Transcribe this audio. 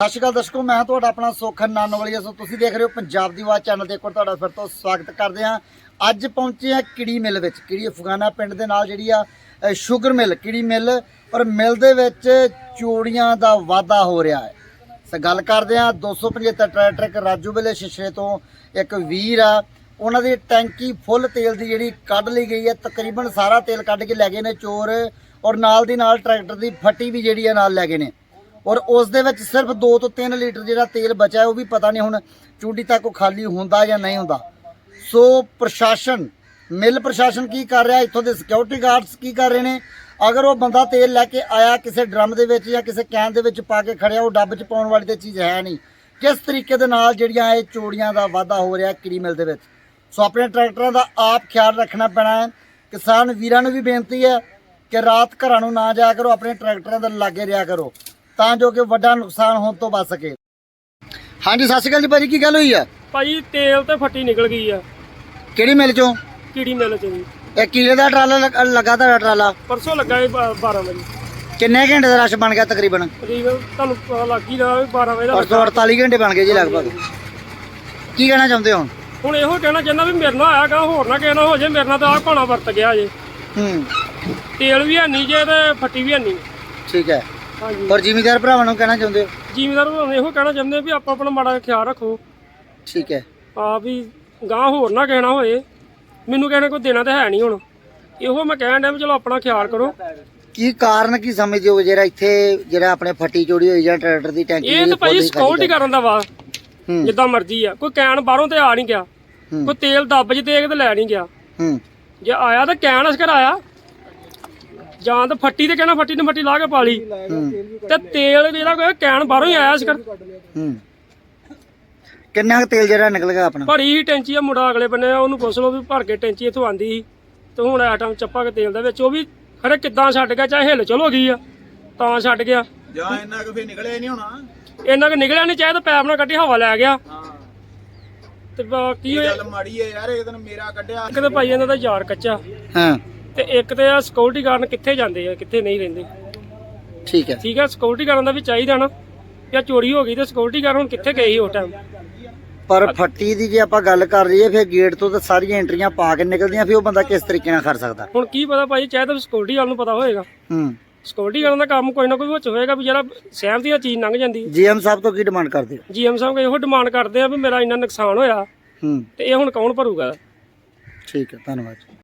ਸਤਿ ਸ਼੍ਰੀ ਅਕਾਲ ਦਰਸ਼ਕੋ, ਮੈਂ ਤੁਹਾਡਾ ਆਪਣਾ ਸੋਖਨ ਨਾਨੋਵਾਲੀਆ। ਸੋ ਤੁਸੀਂ ਦੇਖ ਰਹੇ ਹੋ ਪੰਜਾਬ ਦੀ ਆਵਾਜ਼ ਚੈਨਲ ਦੇ ਕੋਲ ਤੁਹਾਡਾ ਫਿਰ ਤੋਂ ਸਵਾਗਤ ਕਰਦੇ ਹਾਂ। ਅੱਜ ਪਹੁੰਚੇ ਹਾਂ ਕਿੜੀ ਮਿਲ ਵਿੱਚ। ਕਿੜੀ ਅਫਗਾਨਾ ਪਿੰਡ ਦੇ ਨਾਲ ਜਿਹੜੀ ਆ ਸ਼ੂਗਰ ਮਿਲ, ਕਿੜੀ ਮਿਲ। ਔਰ ਮਿਲ ਦੇ ਵਿੱਚ ਚੋੜੀਆਂ ਦਾ ਵਾਧਾ ਹੋ ਰਿਹਾ ਹੈ। ਸੋ ਗੱਲ ਕਰਦੇ ਹਾਂ 275 ਟਰੈਕਟਰ ਇੱਕ ਰਾਜੂ ਵੇਲੇ ਸ਼ਿਸ਼ੇ ਤੋਂ ਇੱਕ ਵੀਰ ਆ। ਉਹਨਾਂ ਦੀ ਟੈਂਕੀ ਫੁੱਲ ਤੇਲ ਦੀ ਜਿਹੜੀ ਕੱਢ ਲਈ ਗਈ ਹੈ। ਤਕਰੀਬਨ ਸਾਰਾ ਤੇਲ ਕੱਢ ਕੇ ਲੈ ਗਏ ਨੇ ਚੋਰ। ਔਰ ਨਾਲ ਦੀ ਨਾਲ ਟਰੈਕਟਰ ਦੀ ਫੱਟੀ ਵੀ ਜਿਹੜੀ ਆ ਨਾਲ ਲੈ ਗਏ ਨੇ। ਔਰ ਉਸ ਦੇ ਵਿੱਚ ਸਿਰਫ 2 ਤੋਂ 3 ਲੀਟਰ ਜਿਹੜਾ ਤੇਲ ਬਚਿਆ ਉਹ ਵੀ ਪਤਾ ਨਹੀਂ ਹੁਣ ਚੂੜੀ ਤੱਕ ਉਹ ਖਾਲੀ ਹੁੰਦਾ ਜਾਂ ਨਹੀਂ ਹੁੰਦਾ। ਸੋ ਪ੍ਰਸ਼ਾਸਨ, ਮਿਲ ਪ੍ਰਸ਼ਾਸਨ ਕੀ ਕਰ ਰਿਹਾ? ਇੱਥੋਂ ਦੇ ਸਿਕਿਉਰਿਟੀ ਗਾਰਡਸ ਕੀ ਕਰ ਰਹੇ ਨੇ? ਅਗਰ ਉਹ ਬੰਦਾ ਤੇਲ ਲੈ ਕੇ ਆਇਆ ਕਿਸੇ ਡਰਮ ਦੇ ਵਿੱਚ ਜਾਂ ਕਿਸੇ ਕੈਨ ਦੇ ਵਿੱਚ ਪਾ ਕੇ ਖੜਿਆ, ਉਹ ਡੱਬ 'ਚ ਪਾਉਣ ਵਾਲੀ ਤੇ ਚੀਜ਼ ਹੈ ਨਹੀਂ। ਕਿਸ ਤਰੀਕੇ ਦੇ ਨਾਲ ਜਿਹੜੀਆਂ ਇਹ ਚੋਰੀਆਂ ਦਾ ਵਾਧਾ ਹੋ ਰਿਹਾ ਕਿਰੀ ਮਿਲ ਦੇ ਵਿੱਚ? ਸੋ ਆਪਣੇ ਟਰੈਕਟਰਾਂ ਦਾ ਆਪ ਖਿਆਲ ਰੱਖਣਾ ਪੈਣਾ ਹੈ। ਕਿਸਾਨ ਵੀਰਾਂ ਨੂੰ ਵੀ ਬੇਨਤੀ ਹੈ ਕਿ ਰਾਤ ਘਰਾਂ ਨੂੰ ਨਾ ਜਾਇਆ ਕਰੋ, ਆਪਣੇ ਟਰੈਕਟਰਾਂ ਦੇ ਲਾਗੇ ਰਿਹਾ ਕਰੋ। ਤਾਂ ਜੋ ਕਿ ਵੱਡਾ ਨੁਕਸਾਨ ਹੋਣ ਤੋਂ ਬਚ ਸਕੇ। ਹਾਂਜੀ ਸਤਿ ਸ਼੍ਰੀ ਅਕਾਲ ਜੀ ਭਾਜੀ ਕੀ ਗੱਲ ਹੋਈ ਆ? ਭਾਈ ਤੇਲ ਤੇ ਫੱਟੀ ਨਿਕਲ ਗਈ ਆ। ਕਿਹੜੀ ਮਿਲ ਚੋਂ? ਕੀੜੀ ਮਿਲ ਚ ਜੀ? ਇਹ ਕੀਲੇ ਦਾ ਟਰਾਲਾ ਲੱਗ- ਲੱਗਾ ਤੁਹਾਡਾ ਟਰਾਲਾ? ਪਰਸੋਂ ਲੱਗਾ ਇਹ 12 ਵਜੇ। ਕਿੰਨੇ ਘੰਟੇ ਦਾ ਰਸ਼ ਬਣ ਗਿਆ ਤਕਰੀਬਨ? ਤਕਰੀਬਨ ਤੁਹਾਨੂੰ ਪਤਾ ਲੱਗ ਹੀ ਰਿਹਾ ਵੀ 12 ਵਜੇ ਦਾ ਪਰਸੋਂ 48 ਘੰਟੇ ਬਣ ਗਏ ਜੀ ਲਗਭਗ। ਕੀ ਕਹਿਣਾ ਚਾਹੁੰਦੇ ਹੋ? ਹੁਣ ਹੁਣ ਇਹੋ ਕਹਿਣਾ ਚਾਹੁੰਦਾ ਵੀ ਮੇਰੇ ਨਾਲ ਆਇਆ ਗਾ ਹੋਰ ਨਾ ਕਹਿਣਾ ਹੋ ਜੇ ਮੇਰੇ ਨਾਲ ਤਾਂ ਆਹ ਭਾਣਾ ਵਰਤ ਗਿਆ ਜੇ। ਹੂੰ। ਤੇਲ ਵੀ ਹੈ ਨਹੀਂ ਜੇ ਤੇ ਫੱਟੀ ਵੀ ਹੈ ਨਹੀਂ ਠੀਕ ਹੈ। ਔਰ ਜ਼ਿਮੀਦਾਰ ਭਰਾਵਾਂ ਨੂੰ ਕਹਿਣਾ ਚਾਹੁੰਦੇ ਹੋ? ਜ਼ਿਮੀਦਾਰ ਹੁਣ ਇਹੋ ਕਹਿਣਾ ਚਾਹੁੰਦੇ ਵੀ ਆਪਾਂ ਆਪਣਾ ਮਾੜਾ ਖਿਆਲ ਰੱਖੋ। ਠੀਕ ਹੈ। ਆ ਵੀ ਗਾਂ ਹੋਰ ਨਾ ਕਹਿਣਾ ਹੋਏ। ਮੈਨੂੰ ਕਹਿਣਾ ਕੋਈ ਦੇਣਾ ਤਾਂ ਹੈ ਨਹੀਂ ਹੁਣ। ਇਹੋ ਮੈਂ ਕਹਿਣ ਡਿਆ ਵੀ ਚਲੋ ਆਪਣਾ ਖਿਆਲ ਕਰੋ। ਕੀ ਕਾਰਨ ਕੀ ਸਮਝਦੇ ਹੋ ਜਿਹੜਾ ਇੱਥੇ ਜਿਹੜਾ ਆਪਣੇ ਫੱਟੀ ਚੋੜੀ ਹੋਈ ਜਾਂ ਟਰੈਕਟਰ ਦੀ ਟੈਂਕੀ ਇਹ ਤਾਂ ਭਾਈ ਸਿਕਿਉਰਿਟੀ ਕਰਨ ਦਾ ਵਾ ਜਿੱਦਾਂ ਮਰਜ਼ੀ ਆ। ਕੋਈ ਕੈਨ ਬਾਹਰੋਂ ਤੇ ਆ ਨਹੀਂ ਗਿਆ। ਕੋਈ ਤੇਲ ਦੱਬ ਚ ਦੇ ਕੇ ਤੇ ਲੈ ਨਹੀਂ ਗਿਆ। ਹੂੰ। ਜੇ ਆਇਆ ਤਾਂ ਕੈਨ ਅਸਕਰ ਆਇਆ। ਜਾਂ ਤਾਂ ਫੱਟੀ ਤੇ ਕਹਿਣਾ ਫੱਟੀ ਨੇ ਫੱਟੀ ਲਾ ਕੇ ਪਾ ਲਈ। ਤੇ ਤੇਲ ਜਿਹੜਾ ਕੋਈ ਕੈਨ ਬਾਹਰੋਂ ਹੀ ਆਇਆ ਅਸਕਰ ਹੂੰ। ਕਿੰਨਾ ਕੁ ਤੇਲ ਜਿਹੜਾ ਨਿਕਲ ਗਿਆ ਆਪਣਾ? ਭਰੀ ਹੀ ਟੈਂਚੀ ਆ ਮੁੰਡਾ ਅਗਲੇ ਬੰਨੇ ਆ, ਉਹਨੂੰ ਪੁੱਛ ਲਓ ਵੀ ਭਰ ਕੇ ਟੈਂਚੀ ਇੱਥੋਂ ਆਂਦੀ ਸੀ। ਤੇ ਹੁਣ ਆਟਮ ਚੱਪਾ ਕੇ ਤੇਲ ਦੇ ਵਿੱਚ ਉਹ ਵੀ ਖਰੇ ਕਿੱਦਾਂ ਛੱਡ ਗਿਆ ਚਾਹੇ ਹਿੱਲ ਚਲੋ ਗਈ ਆ ਤਾਂ ਛੱਡ ਗਿਆ। ਜਾਂ ਇੰਨਾ ਕੁ ਫੇ ਨਿਕਲਿਆ ਹੀ ਨਹੀਂ ਹੋਣਾ। ਇੰਨਾ ਕਿ ਨਿਕਲਿਆ ਨਹੀਂ ਚਾਹੇ ਤਾਂ ਪੈਪ ਨਾਲ ਕੱਢੀ ਹਵਾ ਲੈ ਗਿਆ। ਹਾਂ। ਤੇ ਬਾਕੀ ਇਹ ਹੋਇਆ? ਗੱਲ ਮਾੜੀ ਹੈ ਯਾਰ ਇੱਕ ਦਿਨ ਮੇਰਾ ਕੱਢਿਆ। ਇੱਕ ਤਾਂ ਭਾਈ ਇਹਨਾਂ ਦਾ ਯਾਰ ਕੱਚਾ। ਹਾਂ। ਤੇ ਇੱਕ ਤੇ ਆ ਸਿਕਿਉਰਿਟੀ ਗਾਰਡ ਕਿੱਥੇ ਜਾਂਦੇ ਆ ਕਿੱਥੇ ਨਹੀਂ ਰਹਿੰਦੇ? ਠੀਕ ਹੈ। ਠੀਕ ਹੈ ਸਿਕਿਉਰਿਟੀ ਗਾਰਡ ਦਾ ਵੀ ਚਾਹੀਦਾ ਨਾ। ਜਾਂ ਚੋਰੀ ਹੋ ਗਈ ਤੇ ਸਿਕਿਉਰਿਟੀ ਗਾਰਡ ਹੁਣ ਕਿੱਥੇ ਗਏ ਸੀ ਉਸ ਟਾਈਮ ਪਰ ਫੱਟੀ ਦੀ ਜੇ ਆਪਾਂ ਗੱਲ ਕਰ ਲਈਏ ਫਿਰ ਗੇਟ ਤੋਂ ਤਾਂ ਸਾਰੀਆਂ ਐਂਟਰੀਆਂ ਪਾ ਕੇ ਨਿਕਲਦੀਆਂ ਫਿਰ ਉਹ ਬੰਦਾ ਕਿਸ ਤਰੀਕੇ ਨਾਲ ਕਰ ਸਕਦਾ? ਹੁਣ ਕੀ ਪਤਾ ਭਾਈ ਚਾਹੇ ਤਾਂ ਸਿਕਿਉਰਿਟੀ ਵਾਲ ਨੂੰ ਪਤਾ ਹੋਏਗਾ। ਹੂੰ। ਸਿਕਿਉਰਿਟੀ ਗਾਰਡ ਦਾ ਕੰਮ ਕੋਈ ਨਾ ਕੋਈ ਵਿੱਚ ਹੋਏਗਾ ਵੀ ਜਿਹੜਾ ਸਹਿਮ ਦੀਆਂ ਚੀਜ਼ ਲੰਘ ਜਾਂਦੀ। ਜੀਐਮ ਸਾਹਿਬ ਤੋਂ ਕੀ ਡਿਮਾਂਡ ਕਰਦੇ ਹੋ? ਜੀਐਮ ਸਾਹਿਬ ਇਹੋ ਡਿਮਾਂਡ ਕਰਦੇ ਆ ਵੀ ਮੇਰਾ ਇੰਨਾ ਨੁਕਸਾਨ ਹੋਇਆ। ਹੂੰ। ਤੇ ਇਹ ਹੁਣ ਕੌਣ ਭਰੂਗਾ? ਠੀਕ ਹੈ ਧੰਨਵਾਦ।